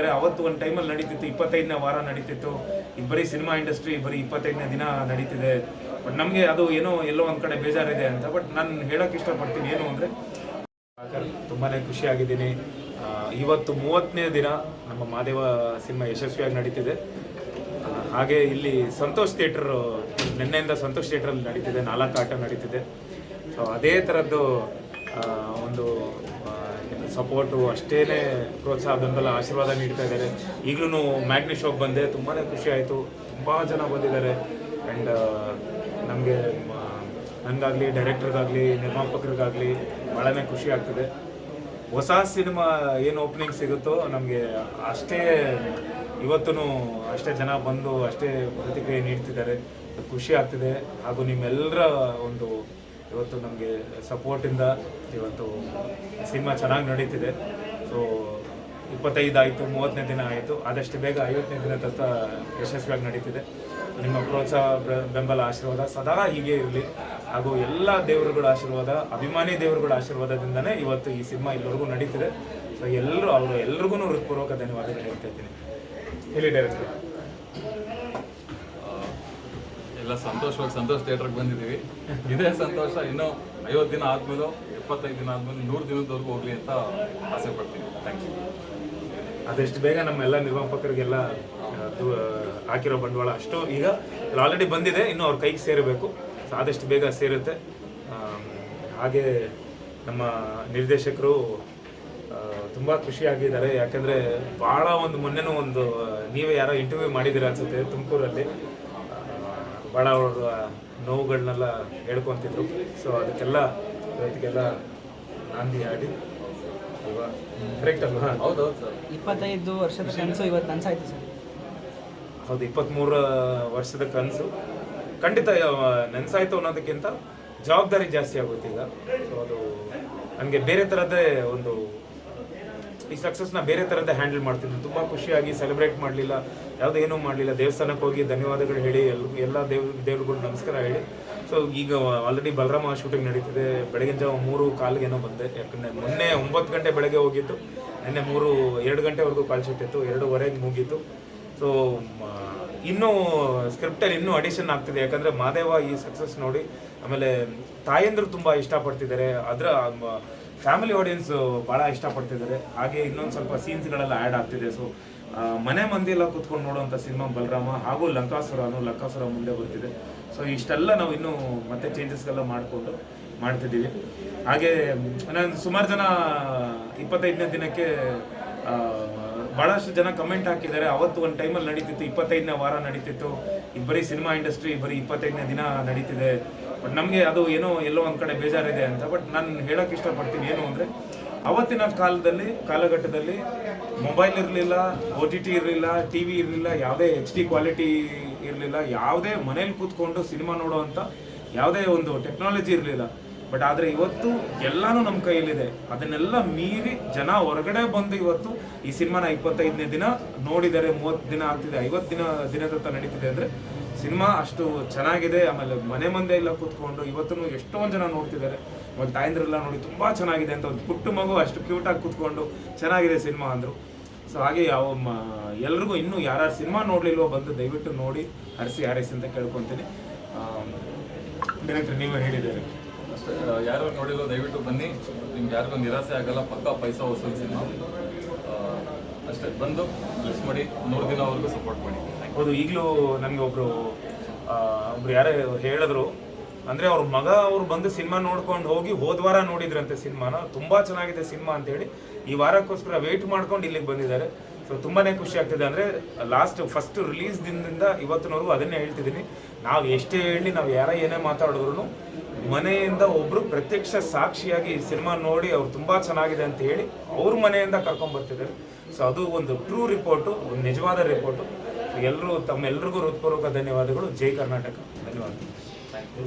ಇದ್ದಾರೆ ಅವತ್ತು ಒಂದು ಟೈಮಲ್ಲಿ ನಡೀತಿತ್ತು, ಇಪ್ಪತ್ತೈದನೇ ವಾರ ನಡೀತಿತ್ತು. ಇಬ್ಬರೀ ಬರೀ ಸಿನಿಮಾ ಇಂಡಸ್ಟ್ರಿ ಬರೀ ಇಪ್ಪತ್ತೈದನೇ ದಿನ ನಡೀತಿದೆ. ಬಟ್ ನಮಗೆ ಅದು ಏನೋ ಎಲ್ಲೋ ಒಂದು ಕಡೆ ಬೇಜಾರಿದೆ ಅಂತ. ಬಟ್ ನಾನು ಹೇಳೋಕೆ ಇಷ್ಟಪಡ್ತೀನಿ ಏನು ಅಂದರೆ ತುಂಬಾ ಖುಷಿಯಾಗಿದ್ದೀನಿ ಇವತ್ತು ಮೂವತ್ತನೇ ದಿನ ನಮ್ಮ ಮಾದೇವ ಸಿನಿಮಾ ಯಶಸ್ವಿಯಾಗಿ ನಡೀತಿದೆ. ಹಾಗೆ ಇಲ್ಲಿ ಸಂತೋಷ್ ಥಿಯೇಟರ್ ನಿನ್ನೆಯಿಂದ ಸಂತೋಷ್ ಥಿಯೇಟ್ರಲ್ಲಿ ನಡೀತಿದೆ. ನಾಲ್ಕು ಆಟ ನಡೀತಿದೆ. ಸೊ ಅದೇ ಥರದ್ದು ಒಂದು ಸಪೋರ್ಟು ಅಷ್ಟೇ ಪ್ರೋತ್ಸಾಹ, ಬೆಂಬಲ, ಆಶೀರ್ವಾದ ನೀಡ್ತಾ ಇದ್ದಾರೆ. ಈಗಲೂ ಮ್ಯಾಗ್ನಿ ಶೋಗೆ ಬಂದೆ ತುಂಬಾ ಖುಷಿ ಆಯಿತು. ತುಂಬ ಜನ ಬಂದಿದ್ದಾರೆ. ಆ್ಯಂಡ್ ನಮಗೆ ನನಗಾಗಲಿ ಡೈರೆಕ್ಟರ್ಗಾಗಲಿ ನಿರ್ಮಾಪಕರಿಗಾಗಲಿ ಭಾಳನೇ ಖುಷಿ ಆಗ್ತಿದೆ. ಹೊಸ ಸಿನಿಮಾ ಏನು ಓಪನಿಂಗ್ ಸಿಗುತ್ತೋ ನಮಗೆ ಅಷ್ಟೇ ಇವತ್ತೂ ಅಷ್ಟೇ ಜನ ಬಂದು ಅಷ್ಟೇ ಪ್ರತಿಕ್ರಿಯೆ ನೀಡ್ತಿದ್ದಾರೆ. ಖುಷಿ ಆಗ್ತಿದೆ. ಹಾಗೂ ನಿಮ್ಮೆಲ್ಲರ ಒಂದು ಇವತ್ತು ನಮಗೆ ಸಪೋರ್ಟಿಂದ ಇವತ್ತು ಸಿನಿಮಾ ಚೆನ್ನಾಗಿ ನಡೀತಿದೆ. ಸೊ ಇಪ್ಪತ್ತೈದು ಆಯಿತು, ಮೂವತ್ತನೇ ದಿನ ಆಯಿತು, ಆದಷ್ಟು ಬೇಗ ಐವತ್ತನೇ ದಿನ ತತ್ತ ಯಶಸ್ವಿಯಾಗಿ ನಡೀತಿದೆ. ನಿಮ್ಮ ಪ್ರೋತ್ಸಾಹ ಬೆಂಬಲ, ಆಶೀರ್ವಾದ ಸದಾ ಹೀಗೆ ಇರಲಿ. ಹಾಗೂ ಎಲ್ಲ ದೇವರುಗಳ ಆಶೀರ್ವಾದ, ಅಭಿಮಾನಿ ದೇವರುಗಳ ಆಶೀರ್ವಾದದಿಂದನೇ ಇವತ್ತು ಈ ಸಿನಿಮಾ ಇಲ್ಲಿವರೆಗೂ ನಡೀತಿದೆ. ಸೊ ಎಲ್ಲರೂ, ಅವರು ಎಲ್ರಿಗೂ ಹೃತ್ಪೂರ್ವಕ ಧನ್ಯವಾದಗಳು ಹೇಳ್ತಾ ಇದ್ದೀನಿ. ಹೇಳಿ ಡೈರೆಕ್ಟರ್. ಎಲ್ಲ ಸಂತೋಷವಾಗಿ ಸಂತೋಷ ಥಿಯೇಟ್ರಿಗೆ ಬಂದಿದ್ದೀವಿ. ಇದೇ ಸಂತೋಷ. ಇನ್ನೂ ಐವತ್ತು ದಿನ ಆದ್ಮೇಲೂ ಇಪ್ಪತ್ತೈದು ದಿನ ಆದಮೇಲೆ ನೂರು ದಿನದವರೆಗೂ ಹೋಗ್ಲಿ ಅಂತ ಆಸೆ ಪಡ್ತೀನಿ. ಥ್ಯಾಂಕ್ ಯು ಅದೆಷ್ಟು ಬೇಗ ನಮ್ಮೆಲ್ಲ ನಿರ್ಮಾಪಕರಿಗೆಲ್ಲ ಆ, ದು- ಹಾಕಿರೋ ಬಂಡವಾಳ ಅಷ್ಟು ಈಗ ಆಲ್ರೆಡಿ ಬಂದಿದೆ. ಇನ್ನು ಅವ್ರ ಕೈಗೆ ಸೇರಬೇಕು. ಆದಷ್ಟು ಬೇಗ ಸೇರುತ್ತೆ. ಹಾಗೆ ನಮ್ಮ ನಿರ್ದೇಶಕರು ತುಂಬ ಖುಷಿಯಾಗಿದ್ದಾರೆ. ಯಾಕೆಂದರೆ ಭಾಳ ಒಂದು ಮೊನ್ನೆನೂ ಒಂದು ನೀವೇ ಯಾರೋ ಇಂಟರ್ವ್ಯೂ ಮಾಡಿದ್ದೀರ ಅನ್ಸುತ್ತೆ ತುಮಕೂರಲ್ಲಿ. ಭಾಳ ಅವ್ರ ನೋವುಗಳನ್ನೆಲ್ಲ ಹೇಳ್ಕೊತಿದ್ರು. ಸೊ ಅದಕ್ಕೆಲ್ಲ ಇವತ್ತಿಗೆಲ್ಲ ನಾಂದಿ ಆಡಿ ಅಲ್ವಾ? ಕರೆಕ್ಟ್ ಅಲ್ವಾ? ಹೌದು ಸರ್. ಇಪ್ಪತ್ತೈದು ವರ್ಷದ ಕನಸು ಇವತ್ತು ಕನಸಾಯ್ತು ಸರ್. ಹೌದು ಇಪ್ಪತ್ತ್ಮೂರು ವರ್ಷದ ಕನಸು. ಖಂಡಿತ ನೆನ್ಸಾಯ್ತು ಅನ್ನೋದಕ್ಕಿಂತ ಜವಾಬ್ದಾರಿ ಜಾಸ್ತಿ ಆಗುತ್ತೆ ಈಗ. ಸೊ ಅದು ನನಗೆ ಬೇರೆ ಥರದ್ದೇ ಒಂದು ಈ ಸಕ್ಸಸ್ನ ಬೇರೆ ಥರದ ಹ್ಯಾಂಡಲ್ ಮಾಡ್ತೀನಿ. ತುಂಬ ಖುಷಿಯಾಗಿ ಸೆಲೆಬ್ರೇಟ್ ಮಾಡಲಿಲ್ಲ. ಯಾವುದೇನೂ ಮಾಡಲಿಲ್ಲ. ದೇವಸ್ಥಾನಕ್ಕೆ ಹೋಗಿ ಧನ್ಯವಾದಗಳು ಹೇಳಿ ಎಲ್ ಎಲ್ಲ ದೇವ್, ದೇವ್ರುಗಳು ನಮಸ್ಕಾರ ಹೇಳಿ. ಸೊ ಈಗ ಆಲ್ರೆಡಿ ಬಲರಾಮ ಶೂಟಿಂಗ್ ನಡೀತಿದೆ. ಬೆಳಗಿನ ಜಾವ ಮೂರು ಕಾಲಿಗೇನೋ ಬಂದೆ. ಯಾಕಂದರೆ ಮೊನ್ನೆ ಒಂಬತ್ತು ಗಂಟೆ ಬೆಳಗ್ಗೆ ಹೋಗಿತ್ತು ನಿನ್ನೆ ಮೂರು, ಎರಡು ಗಂಟೆವರೆಗೂ ಕಾಲ್ ಶೂಟ್ ಇತ್ತು. ಎರಡೂವರೆಗೆ ಮುಗೀತು. ಸೊ ಇನ್ನೂ ಸ್ಕ್ರಿಪ್ಟಲ್ಲಿ ಇನ್ನೂ ಅಡಿಷನ್ ಆಗ್ತಿದೆ. ಯಾಕಂದರೆ ಮಾದೇವ ಈ ಸಕ್ಸಸ್ ನೋಡಿ, ಆಮೇಲೆ ತಾಯಂದ್ರು ತುಂಬ ಇಷ್ಟಪಡ್ತಿದ್ದಾರೆ. ಅದರ ಫ್ಯಾಮಿಲಿ ಆಡಿಯನ್ಸ್ ಭಾಳ ಇಷ್ಟಪಡ್ತಿದ್ದಾರೆ. ಹಾಗೆ ಇನ್ನೊಂದು ಸ್ವಲ್ಪ ಸೀನ್ಸ್ಗಳೆಲ್ಲ ಆ್ಯಡ್ ಆಗ್ತಿದೆ. ಸೊ ಮನೆ ಮಂದಿ ಎಲ್ಲ ಕುತ್ಕೊಂಡು ನೋಡುವಂಥ ಸಿನಿಮಾ ಬಲರಾಮ ಹಾಗೂ ಲಂಕಾಸುರನು ಲಂಕಾಸುರ ಮುಂದೆ ಬರ್ತಿದೆ. ಸೊ ಇಷ್ಟೆಲ್ಲ ನಾವು ಇನ್ನೂ ಮತ್ತೆ ಚೇಂಜಸ್ಗೆಲ್ಲ ಮಾಡಿಕೊಂಡು ಮಾಡ್ತಿದ್ದೀವಿ. ಹಾಗೆ ನಾನು ಸುಮಾರು ಜನ ಇಪ್ಪತ್ತೈದನೇ ದಿನಕ್ಕೆ ಭಾಳಷ್ಟು ಜನ ಕಮೆಂಟ್ ಹಾಕಿದ್ದಾರೆ. ಅವತ್ತು ಒಂದು ಟೈಮಲ್ಲಿ ನಡೀತಿತ್ತು, ಇಪ್ಪತ್ತೈದನೇ ವಾರ ನಡೀತಿತ್ತು. ಬರೀ ಸಿನಿಮಾ ಇಂಡಸ್ಟ್ರಿ ಬರೀ ಇಪ್ಪತ್ತೈದನೇ ದಿನ ನಡೀತಿದೆ. ಬಟ್ ನಮಗೆ ಅದು ಏನೋ ಎಲ್ಲೋ ಒಂದು ಕಡೆ ಬೇಜಾರಿದೆ ಅಂತ. ಬಟ್ ನಾನು ಹೇಳೋಕೆ ಇಷ್ಟಪಡ್ತೀನಿ ಏನು ಅಂದರೆ, ಅವತ್ತಿನ ಕಾಲದಲ್ಲಿ, ಕಾಲಘಟ್ಟದಲ್ಲಿ ಮೊಬೈಲ್ ಇರಲಿಲ್ಲ ಒ ಟಿ ಟಿ ಇರಲಿಲ್ಲ ಟಿ ವಿ ಇರಲಿಲ್ಲ, ಯಾವುದೇ ಎಚ್ ಡಿ ಕ್ವಾಲಿಟಿ ಇರಲಿಲ್ಲ, ಯಾವುದೇ ಮನೇಲಿ ಕೂತ್ಕೊಂಡು ಸಿನಿಮಾ ನೋಡೋವಂಥ ಯಾವುದೇ ಒಂದು ಟೆಕ್ನಾಲಜಿ ಇರಲಿಲ್ಲ. ಬಟ್ ಆದರೆ ಇವತ್ತು ಎಲ್ಲನೂ ನಮ್ಮ ಕೈಯಲ್ಲಿದೆ. ಅದನ್ನೆಲ್ಲ ಮೀರಿ ಜನ ಹೊರಗಡೆ ಬಂದು ಇವತ್ತು ಈ ಸಿನಿಮಾನ ಇಪ್ಪತ್ತೈದನೇ ದಿನ ನೋಡಿದರೆ ಮೂವತ್ತು ದಿನ ಆಗ್ತಿದೆ, ಐವತ್ತು ದಿನ ದಿನದತ್ತ ನಡೀತಿದೆ ಅಂದರೆ ಸಿನಿಮಾ ಅಷ್ಟು ಚೆನ್ನಾಗಿದೆ, ಆಮೇಲೆ ಮನೆ ಮಂದೆ ಎಲ್ಲ ಕೂತ್ಕೊಂಡು ಇವತ್ತು ಎಷ್ಟೊಂದು ಜನ ನೋಡ್ತಿದ್ದಾರೆ. ಮತ್ತು ತಾಯಂದ್ರೆಲ್ಲ ನೋಡಿ ತುಂಬ ಚೆನ್ನಾಗಿದೆ ಅಂತ ಒಂದು ಪುಟ್ಟ ಮಗು ಅಷ್ಟು ಕ್ಯೂಟಾಗಿ ಕೂತ್ಕೊಂಡು ಚೆನ್ನಾಗಿದೆ ಸಿನಿಮಾ ಅಂದರು. ಸೊ ಹಾಗೆ ಯಾವ ಎಲ್ರಿಗೂ ಇನ್ನೂ ಯಾರ್ಯಾರು ಸಿನಿಮಾ ನೋಡಲಿಲ್ವೋ ಬಂದು ದಯವಿಟ್ಟು ನೋಡಿ, ಹರಿಸಿ ಹಾರೈಸಿ ಅಂತ ಕೇಳ್ಕೊತೀನಿ. ಡೈರೆಕ್ಟ್ರಿ ನೀವೇ ಹೇಳಿದ್ದೀರಿ? ಅಷ್ಟೇ ಯಾರು ನೋಡಿರೋ ದಯವಿಟ್ಟು ಬನ್ನಿ. ನಿಮ್ಗೆ ಯಾರಿಗೂ ನಿರಾಸೆ ಆಗಲ್ಲ, ಪಕ್ಕ ಪೈಸಾ ವಸೂಲ್ ಸಿನಿಮಾ. ಅಷ್ಟೇ, ಬಂದು ಮಿಸ್ ಮಾಡಿ ನೂರು ದಿನವರೆಗೂ ಸಪೋರ್ಟ್ ಮಾಡಿ. ಹೌದು, ಈಗಲೂ ನನಗೆ ಒಬ್ಬರು ಒಬ್ರು ಯಾರೇ ಹೇಳಿದ್ರು. ಅಂದ್ರೆ ಅವ್ರ ಮಗ ಅವ್ರು ಬಂದು ಸಿನಿಮಾ ನೋಡ್ಕೊಂಡು ಹೋಗಿ ಹೋದ ವಾರ ನೋಡಿದ್ರಂತೆ ಸಿನಿಮಾನ. ತುಂಬಾ ಚೆನ್ನಾಗಿದೆ ಸಿನಿಮಾ ಅಂತ ಹೇಳಿ ಈ ವಾರಕ್ಕೋಸ್ಕರ ವೆಯ್ಟ್ ಮಾಡ್ಕೊಂಡು ಇಲ್ಲಿಗೆ ಬಂದಿದ್ದಾರೆ. ಸೊ ತುಂಬಾನೇ ಖುಷಿ ಆಗ್ತಿದೆ. ಅಂದ್ರೆ ಲಾಸ್ಟ್ ಫಸ್ಟ್ ರಿಲೀಸ್ ದಿನದಿಂದ ಇವತ್ತಿನವರೆಗೂ ಅದನ್ನೇ ಹೇಳ್ತಿದ್ದೀನಿ. ನಾವು ಎಷ್ಟೇ ಹೇಳಿ ನಾವು ಯಾರ ಏನೇ ಮಾತಾಡಿದ್ರು ಮನೆಯಿಂದ ಒಬ್ರು ಪ್ರತ್ಯಕ್ಷ ಸಾಕ್ಷಿಯಾಗಿ ಈ ಸಿನಿಮಾ ನೋಡಿ ಅವ್ರು ತುಂಬಾ ಚೆನ್ನಾಗಿದೆ ಅಂತ ಹೇಳಿ ಅವ್ರ ಮನೆಯಿಂದ ಕರ್ಕೊಂಡ್ ಬರ್ತಿದ್ದಾರೆ. ಸೊ ಅದು ಒಂದು ಟ್ರೂ ರಿಪೋರ್ಟು ಒಂದು ನಿಜವಾದ ರಿಪೋರ್ಟು ಎಲ್ಲರೂ ತಮ್ಮೆಲ್ಲರಿಗೂ ಹೃತ್ಪೂರ್ವಕ ಧನ್ಯವಾದಗಳು. ಜೈ ಕರ್ನಾಟಕ. ಧನ್ಯವಾದಗಳು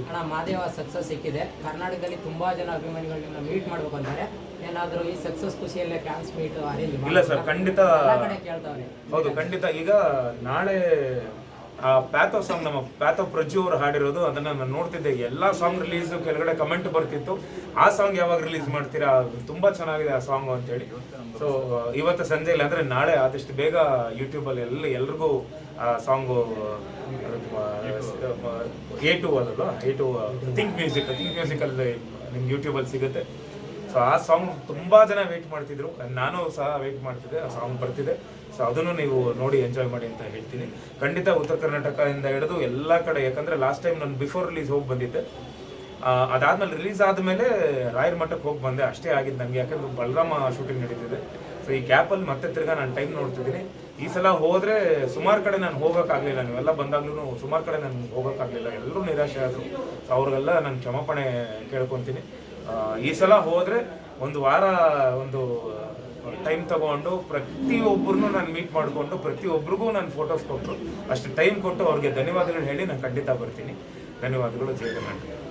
ಅಣ್ಣ ಮಾದೇವ ಸಕ್ಸಸ್ ಸಿಕ್ಕಿದೆ. ಕರ್ನಾಟಕದಲ್ಲಿ ತುಂಬಾ ಜನ ಅಭಿಮಾನಿಗಳನ್ನ ಮೀಟ್ ಮಾಡ್ಬೇಕು ಅಂತಾರೆ. ಏನಾದರೂ ಈ ಸಕ್ಸಸ್ ಖುಷಿಯಲ್ಲೇ ಫ್ಯಾನ್ಸ್ ಮೀಟ್ ಅರೇಂಜ್ ಇಲ್ಲ ಸರ್ ಖಂಡಿತ ಕೇಳ್ತಾವ್ರೆ. ಹೌದು ಖಂಡಿತ. ಈಗ ನಾಳೆ ಆ ಪ್ಯಾಥೋ ಸಾಂಗ್ ನಮ್ಮ ಪ್ಯಾಥೋ ಪ್ರಜು ಅವರು ಹಾಡಿರೋದು, ಅದನ್ನ ನಾನು ನೋಡ್ತಿದ್ದೆ. ಎಲ್ಲ ಸಾಂಗ್ ರಿಲೀಸ್ ಕೆಳಗಡೆ ಕಮೆಂಟ್ ಬರ್ತಿತ್ತು. ಆ ಸಾಂಗ್ ಯಾವಾಗ ರಿಲೀಸ್ ಮಾಡ್ತೀರಾ? ತುಂಬಾ ಚೆನ್ನಾಗಿದೆ ಆ ಸಾಂಗ್ ಅಂತೇಳಿ. ಸೊ ಇವತ್ತು ಸಂಜೆ ಇಲ್ಲ ಅಂದ್ರೆ ನಾಳೆ ಆದಷ್ಟು ಬೇಗ ಯೂಟ್ಯೂಬಲ್ಲಿ ಎಲ್ಲ ಎಲ್ರಿಗೂ ಆ ಸಾಂಗು ಎ ಟು ಅದಲ್ಲ A two think music think musically ನಿಮ್ಗೆ ಯೂಟ್ಯೂಬಲ್ಲಿ ಸಿಗುತ್ತೆ. ಸೊ ಆ ಸಾಂಗ್ ತುಂಬಾ ಜನ ವೇಟ್ ಮಾಡ್ತಿದ್ರು. ನಾನು ಸಹ ವೇಟ್ ಮಾಡ್ತಿದ್ದೆ, ಆ ಸಾಂಗ್ ಬರ್ತಿದೆ. ಸೊ ಅದನ್ನು ನೀವು ನೋಡಿ ಎಂಜಾಯ್ ಮಾಡಿ ಅಂತ ಹೇಳ್ತೀನಿ. ಖಂಡಿತ ಉತ್ತರ ಕರ್ನಾಟಕದಿಂದ ಹಿಡಿದು ಎಲ್ಲ ಕಡೆ, ಯಾಕಂದ್ರೆ ಲಾಸ್ಟ್ ಟೈಮ್ ನಾನು ಬಿಫೋರ್ ರಿಲೀಸ್ ಹೋಗಿ ಬಂದಿದ್ದೆ. ಅದಾದ್ಮೇಲೆ ರಿಲೀಸ್ ಆದಮೇಲೆ ರಾಯರ ಮಠಕ್ಕೆ ಹೋಗಿ ಬಂದೆ. ಅಷ್ಟೇ ಆಗಿದ್ದು ನನಗೆ ಯಾಕಂದ್ರೆ ಬಲರಾಮ ಶೂಟಿಂಗ್ ನಡೀತಿದೆ. ಸೊ ಈ ಗ್ಯಾಪಲ್ಲಿ ಮತ್ತೆ ತಿರ್ಗಾ ನಾನು ಟೈಮ್ ನೋಡ್ತಿದ್ದೀನಿ. ಈ ಸಲ ಹೋದರೆ ಸುಮಾರು ಕಡೆ ನಾನು ಹೋಗೋಕ್ಕಾಗಲಿಲ್ಲ. ನೀವೆಲ್ಲ ಬಂದಾಗ್ಲೂ ಸುಮಾರು ಕಡೆ ನಾನು ಹೋಗೋಕ್ಕಾಗಲಿಲ್ಲ. ಎಲ್ಲರೂ ನಿರಾಶೆ ಆದರು. ಸೊ ಅವ್ರಿಗೆಲ್ಲ ನಾನು ಕ್ಷಮಾಪಣೆ ಕೇಳ್ಕೊತೀನಿ. ಈ ಸಲ ಹೋದರೆ ಒಂದು ವಾರ, ಒಂದು ಟೈಮ್ ತಗೊಂಡು ಪ್ರತಿಯೊಬ್ಬರನ್ನು ನಾನು ಮೀಟ್ ಮಾಡಿಕೊಂಡು ಪ್ರತಿಯೊಬ್ಬರಿಗೂ ನಾನು ಫೋಟೋಸ್ ಕೊಟ್ಟು ಅಷ್ಟು ಟೈಮ್ ಕೊಟ್ಟು ಅವ್ರಿಗೆ ಧನ್ಯವಾದಗಳು ಹೇಳಿ ನಾನು ಖಂಡಿತ ಬರ್ತೀನಿ. ಧನ್ಯವಾದಗಳು ಜಯ ಕರ್ನಾಟಕ.